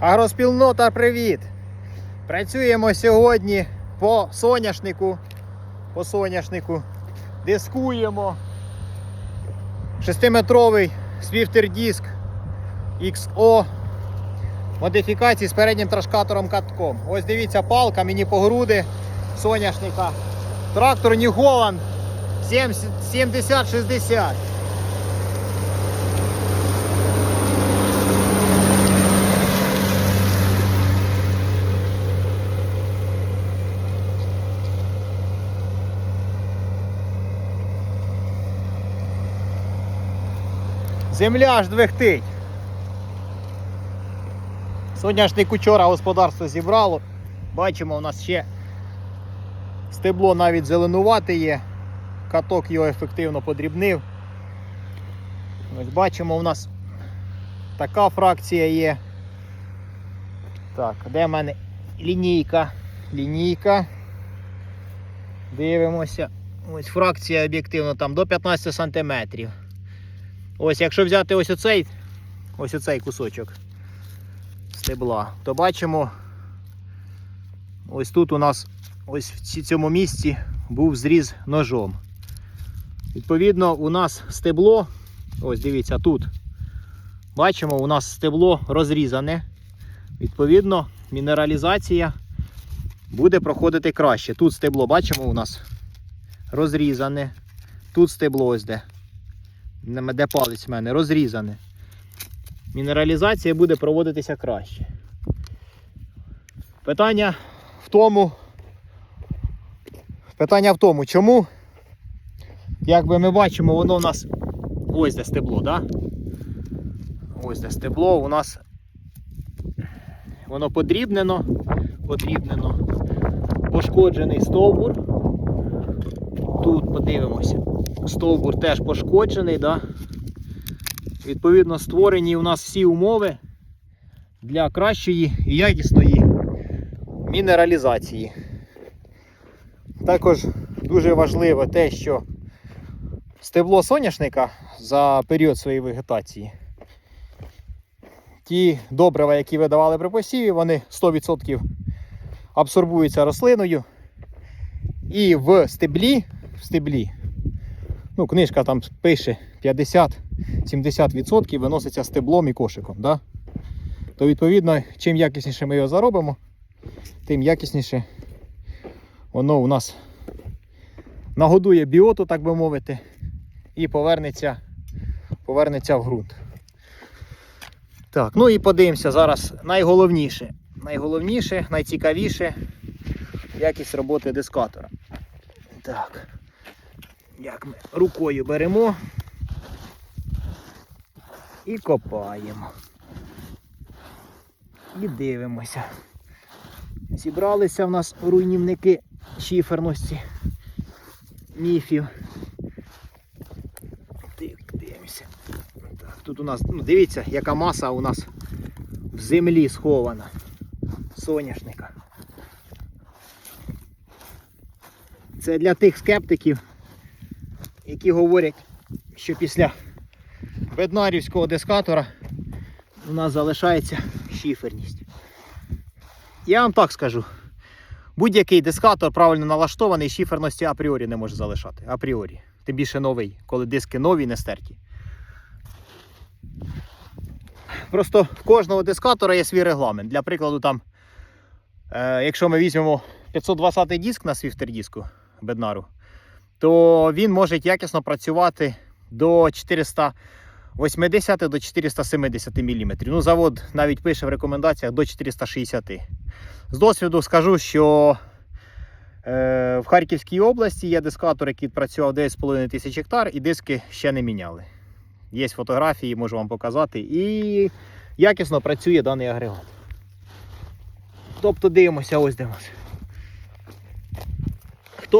Агроспільнота, привіт! Працюємо сьогодні по соняшнику. По соняшнику. Дискуємо. Шестиметровий свіфтер-диск XO. Модифікації з переднім трашкатором катком. Ось дивіться, палка мені по груди соняшника. Трактор Holland 7060. Земля аж двихтить. Соняшник учора господарство зібрало. Бачимо, у нас ще стебло навіть зеленувати є. Каток його ефективно подрібнив. Ось бачимо, у нас така фракція є. Так, де в мене лінійка? Лінійка. Дивимося. Ось фракція об'єктивно там до 15 см. Ось, якщо взяти ось оцей, ось оцей кусочок стебла, то бачимо, ось тут у нас ось в цьому місці був зріз ножом. Відповідно, у нас стебло, ось дивіться, тут. Бачимо, у нас стебло розрізане. Відповідно, мінералізація буде проходити краще. Тут стебло, бачимо, у нас розрізане. Тут стебло ось де. Де палець в мене розрізане. Мінералізація буде проводитися краще. Питання в тому. Питання в тому, чому, як би ми бачимо, воно у нас ось де стебло, да? Ось де стебло, у нас воно подрібнено, подрібнено, пошкоджений стовбур. Тут подивимося. Стовбур теж пошкоджений, да? Відповідно, створені у нас всі умови для кращої і якісної мінералізації. Також дуже важливо те, що стебло соняшника за період своєї вегетації. Ті добрива, які ви давали при посіві, вони 100% абсорбуються рослиною. І в стеблі, в стеблі, ну, книжка там пише 50-70% виноситься стеблом і кошиком. Да? То відповідно, чим якісніше ми його заробимо, тим якісніше воно у нас нагодує біоту, так би мовити, і повернеться, повернеться в ґрунт. Так, ну і подивимося зараз найголовніше. Найголовніше, найцікавіше якість роботи дискатора. Так. Як ми рукою беремо і копаємо. І дивимося. Зібралися в нас руйнівники шиферності міфів. Так, дивимося. Так, тут у нас, ну дивіться, яка маса у нас в землі схована. Соняшника. Це для тих скептиків, які говорять, що після беднарівського дискатора у нас залишається шиферність. Я вам так скажу. Будь-який дискатор правильно налаштований, шиферності апріорі не може залишати. Апріорі. Тим більше новий, коли диски нові не стерті. Просто в кожного дискатора є свій регламент. Для прикладу, там, е, якщо ми візьмемо 520 диск на свіфтер-диску беднару, то він може якісно працювати до 480 до 470 мм. Ну, завод навіть пише в рекомендаціях до 460 З досвіду скажу, що е, в Харківській області є дискатор, який працював 9,5 тисяч гектар, і диски ще не міняли. Є фотографії, можу вам показати. І якісно працює даний агрегат. Тобто дивимося, ось нас.